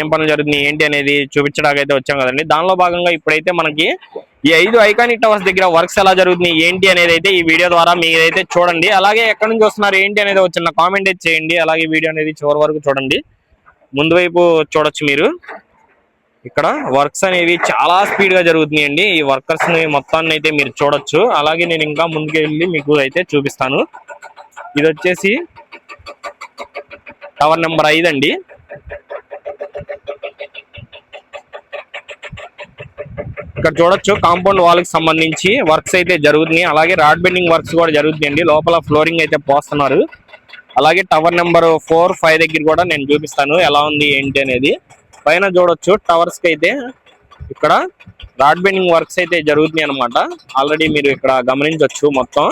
ఏం పనులు జరుగుతుంది ఏంటి అనేది చూపించడానికి అయితే వచ్చాం కదండి. దానిలో భాగంగా ఇప్పుడైతే మనకి ఈ ఐదు ఐకానిక్ టవర్స్ దగ్గర వర్క్స్ ఎలా జరుగుతుంది ఏంటి అనేది అయితే ఈ వీడియో ద్వారా మీరైతే చూడండి. అలాగే ఎక్కడి నుంచి వస్తున్నారు ఏంటి అనేది వచ్చిన కామెంట్ అయితే చేయండి. అలాగే వీడియో అనేది చివరి వరకు చూడండి. ముందు వైపు చూడొచ్చు మీరు. ఇక్కడ వర్క్స్ అనేవి చాలా స్పీడ్గా జరుగుతున్నాయండి. ఈ వర్కర్స్ని మొత్తాన్ని అయితే మీరు చూడొచ్చు. అలాగే నేను ఇంకా ముందుకు వెళ్ళి మీకు అయితే చూపిస్తాను. ఇది వచ్చేసి టవర్ నెంబర్ ఐదు అండి ఇక్కడ చూడొచ్చు కాంపౌండ్ వాల్కి సంబంధించి వర్క్స్ అయితే జరుగుతున్నాయి. అలాగే రాడ్ బెండింగ్ వర్క్స్ కూడా జరుగుతున్నాయండి. లోపల ఫ్లోరింగ్ అయితే పోస్తున్నారు. అలాగే టవర్ నెంబర్ ఫోర్ ఫైవ్ దగ్గర కూడా నేను చూపిస్తాను. ఎలా ఉంది ఏంటి అనేది. పైన చూడొచ్చు టవర్స్కి అయితే ఇక్కడ రాడ్ బెండింగ్ వర్క్స్ అయితే జరుగుతున్నాయి అనమాట ఆల్రెడీ మీరు ఇక్కడ గమనించవచ్చు మొత్తం.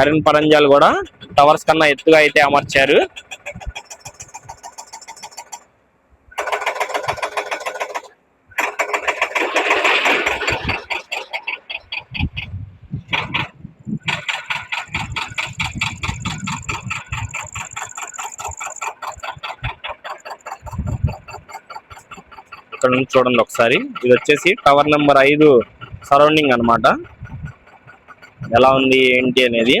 ఐరన్ పరంజాలు కూడా టవర్స్ కన్నా ఎత్తుగా అయితే అమర్చారు. ఇక్కడ నుంచి చూడండి ఒకసారి. ఇది వచ్చేసి టవర్ నెంబర్ ఐదు సరౌండింగ్ అన్నమాట. ఎలా ఉంది ఏంటి అనేది.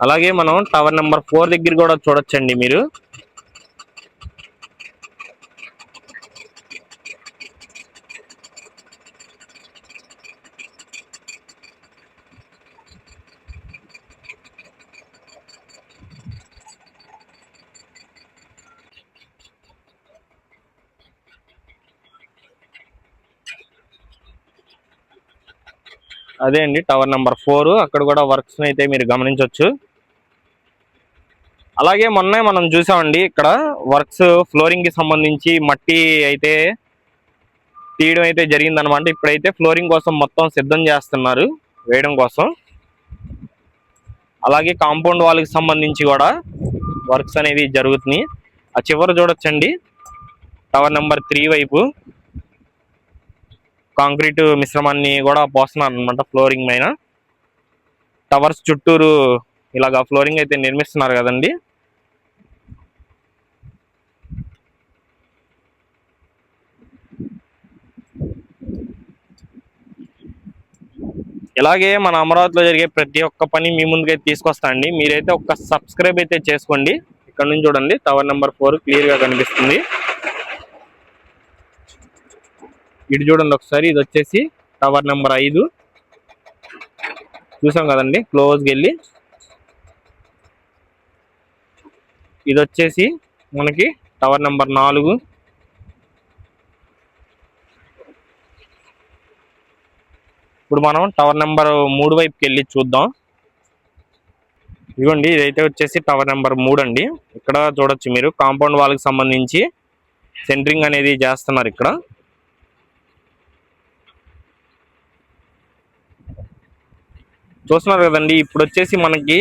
అలాగే మనం టవర్ నెంబర్ ఫోర్ దగ్గర కూడా చూడొచ్చండి మీరు. అదే అండి టవర్ నెంబర్ ఫోర్ అక్కడ కూడా వర్క్స్ అయితే మీరు గమనించవచ్చు అలాగే మొన్న మనం చూసామండి ఇక్కడ వర్క్స్ ఫ్లోరింగ్కి సంబంధించి మట్టి అయితే తీయడం అయితే జరిగింది అనమాట ఇప్పుడైతే ఫ్లోరింగ్ కోసం మొత్తం సిద్ధం చేస్తున్నారు వేయడం కోసం. అలాగే కాంపౌండ్ వాళ్ళకి సంబంధించి కూడా వర్క్స్ అనేవి జరుగుతున్నాయి. ఆ చివర చూడొచ్చండి. టవర్ నెంబర్ త్రీ వైపు కాంక్రీట్ మిశ్రమాన్ని కూడా పోస్తున్నారు అనమాట ఫ్లోరింగ్ పైన. టవర్స్ చుట్టూరు ఇలాగా ఫ్లోరింగ్ అయితే నిర్మిస్తున్నారు కదండి. ఇలాగే మన అమరావతిలో జరిగే ప్రతి ఒక్క పని మీ ముందుకైతే తీసుకొస్తా అండి. మీరైతే ఒక సబ్స్క్రైబ్ అయితే చేసుకోండి. ఇక్కడ నుంచి చూడండి టవర్ నెంబర్ ఫోర్ క్లియర్గా కనిపిస్తుంది. ఇటు చూడండి ఒకసారి ఇది వచ్చేసి టవర్ నెంబర్ ఐదు. చూసాం కదండి క్లోజ్కి వెళ్ళి. ఇది వచ్చేసి మనకి టవర్ నెంబర్ నాలుగు. ఇప్పుడు మనం టవర్ నెంబర్ మూడు వైపుకి వెళ్ళి చూద్దాం. ఇదిగోండి ఇదైతే వచ్చేసి టవర్ నెంబర్ మూడు అండి. ఇక్కడ చూడొచ్చు మీరు కాంపౌండ్ వాళ్ళకి సంబంధించి సెంటరింగ్ అనేది చేస్తున్నారు ఇక్కడ. చూస్తున్నారు కదండి ఇప్పుడు వచ్చేసి మనకి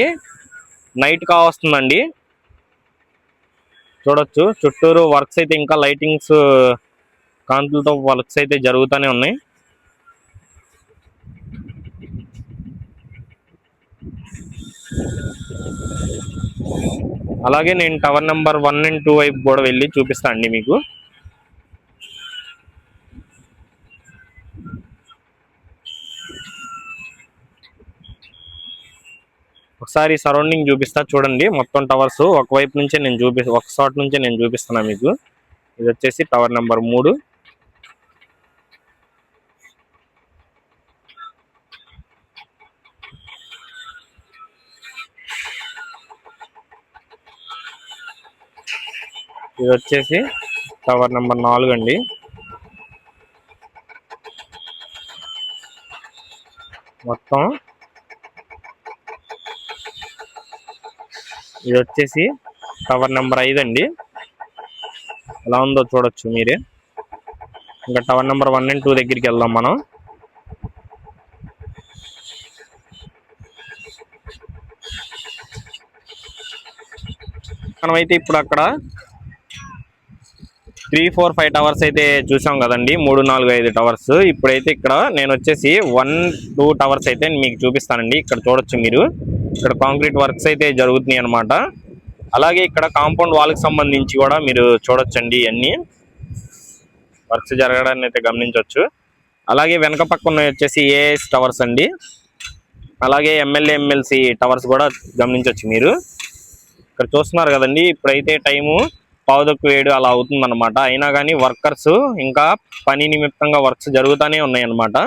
నైట్ కావస్తుందండి. చూడొచ్చు చుట్టూరు వర్క్స్ అయితే ఇంకా లైటింగ్స్ కాంతులతో వర్క్స్ అయితే జరుగుతూనే ఉన్నాయి. అలాగే నేను tower number one and two వైపు కూడా వెళ్ళి చూపిస్తాను అండి మీకు. ఒకసారి సరౌండింగ్ చూపిస్తా చూడండి. మొత్తం టవర్స్ ఒకవైపు నుంచే నేను చూపి ఒక షాట్ నుంచే నేను చూపిస్తున్నా మీకు. ఇది వచ్చేసి టవర్ నెంబర్ మూడు. ఇది వచ్చేసి టవర్ నెంబర్ నాలుగు అండి. మొత్తం ఇది వచ్చేసి టవర్ నెంబర్ ఐదు అండి. ఎలా ఉందో చూడొచ్చు మీరే. ఇంకా tower number one and two దగ్గరికి వెళ్దాం మనం. మనమైతే ఇప్పుడు అక్కడ త్రీ ఫోర్ ఫైవ్ టవర్స్ అయితే చూసాం కదండి. మూడు నాలుగు ఐదు టవర్స్. ఇప్పుడైతే ఇక్కడ నేను వచ్చేసి వన్ టూ టవర్స్ అయితే మీకు చూపిస్తానండి. ఇక్కడ చూడొచ్చు మీరు. ఇక్కడ కాంక్రీట్ వర్క్స్ అయితే జరుగుతున్నాయి అన్నమాట. అలాగే ఇక్కడ కాంపౌండ్ వాళ్ళకి సంబంధించి కూడా మీరు చూడొచ్చండి ఇవన్నీ. వర్క్స్ జరగడాన్ని అయితే గమనించవచ్చు అలాగే వెనక పక్కన వచ్చేసి ఏఎస్ టవర్స్ అండి. అలాగే ఎమ్మెల్యే ఎమ్మెల్సీ టవర్స్ కూడా గమనించవచ్చు మీరు. ఇక్కడ చూస్తున్నారు కదండి. ఇప్పుడైతే టైము పావుదక్కు ఏడు అలా అవుతుందన్నమాట. అయినా కానీ వర్కర్స్ ఇంకా పని నిమిత్తంగా వర్క్స్ జరుగుతూనే ఉన్నాయన్నమాట.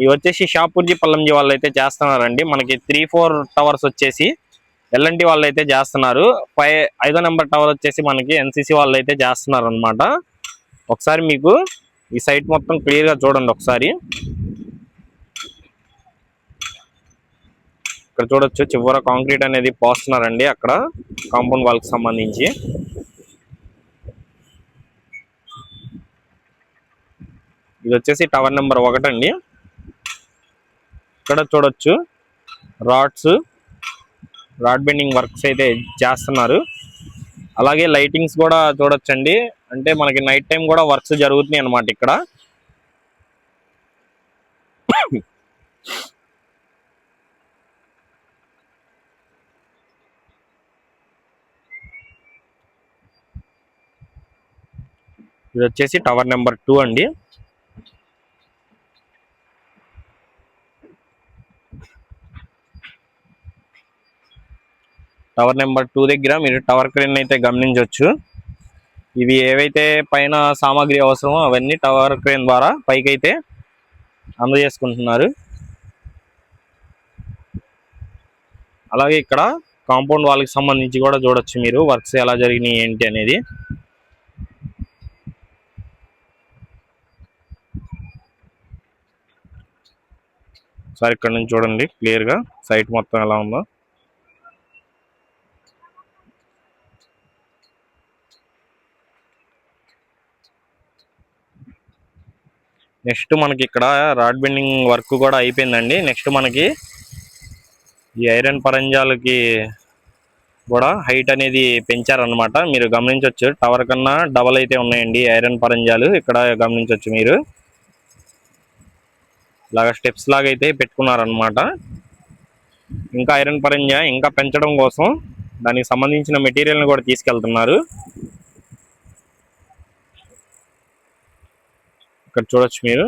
ఇవి వచ్చేసి షాపూర్జీ పల్లంజీ వాళ్ళు అయితే చేస్తున్నారండి. మనకి త్రీ ఫోర్ టవర్స్ వచ్చేసి ఎల్ఎన్టీ వాళ్ళు అయితే చేస్తున్నారు. ఫైవ్ ఐదో నెంబర్ టవర్ వచ్చేసి మనకి ఎన్సీసీ వాళ్ళు అయితే చేస్తున్నారు అనమాట ఒకసారి మీకు ఈ సైట్ మొత్తం క్లియర్గా చూడండి ఒకసారి. ఇక్కడ చూడొచ్చు చివర కాంక్రీట్ అనేది పోస్తున్నారండి అక్కడ కాంపౌండ్ వాళ్ళకి సంబంధించి. ఇది వచ్చేసి టవర్ నెంబర్ ఒకటండి. ఇక్కడ చూడొచ్చు రాడ్స్ రాడ్ బెండింగ్ వర్క్స్ అయితే చేస్తున్నారు. అలాగే లైటింగ్స్ కూడా చూడొచ్చండి. అంటే మనకి నైట్ టైం కూడా వర్క్స్ జరుగుతున్నాయి అన్నమాట ఇక్కడ. ఇది వచ్చేసి టవర్ నెంబర్ టూ అండి. టవర్ నెంబర్ టూ దగ్గర మీరు టవర్ క్రేన్ అయితే గమనించవచ్చు. ఇవి ఏవైతే పైన సామాగ్రి అవసరమో అవన్నీ టవర్ క్రేన్ ద్వారా పైకి అయితే అందజేసుకుంటున్నారు. అలాగే ఇక్కడ కాంపౌండ్ వాళ్ళకి సంబంధించి కూడా చూడొచ్చు మీరు వర్క్స్ ఎలా జరిగినాయి ఏంటి అనేది. సార్ ఇక్కడ నుంచి చూడండి క్లియర్గా సైట్ మొత్తం ఎలా ఉందో. నెక్స్ట్ మనకి ఇక్కడ రాడ్ బెండింగ్ వర్క్ కూడా అయిపోయిందండి. నెక్స్ట్ మనకి ఈ ఐరన్ పరంజాలకి కూడా హైట్ అనేది పెంచారనమాట మీరు గమనించవచ్చు టవర్ కన్నా డబల్ అయితే ఉన్నాయండి ఐరన్ పరంజాలు. ఇక్కడ గమనించవచ్చు మీరు. ఇలాగా స్టెప్స్ లాగా అయితే పెట్టుకున్నారనమాట ఇంకా ఐరన్ పరంజా ఇంకా పెంచడం కోసం దానికి సంబంధించిన మెటీరియల్ని కూడా తీసుకెళ్తున్నారు. ఇక్కడ చూడొచ్చు మీరు.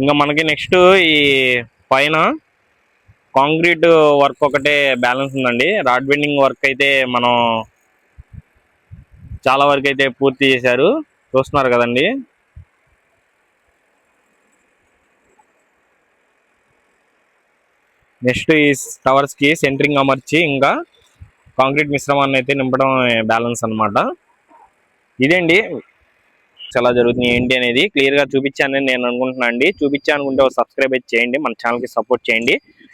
ఇంకా మనకి నెక్స్ట్ ఈ పైన కాంక్రీట్ వర్క్ ఒకటే బ్యాలెన్స్ ఉందండి. రాడ్ బెండింగ్ వర్క్ అయితే మనం చాలా వరకు అయితే పూర్తి చేశారు. చూస్తున్నారు కదండి. నెక్స్ట్ ఈ టవర్స్కి సెంట్రింగ్ సెంటరింగ్ అమర్చి ఇంకా కాంక్రీట్ మిశ్రమాన్ని అయితే నింపడం బ్యాలెన్స్ అన్నమాట. ఇదండి? ఎలా జరుగుతుంది ఏంటి అనేది క్లియర్గా చూపించానని నేను అనుకుంటున్నాను అండి చూపించా అనుకుంటే సబ్స్క్రైబ్ అయితే చేయండి. మన ఛానల్కి సపోర్ట్ చేయండి.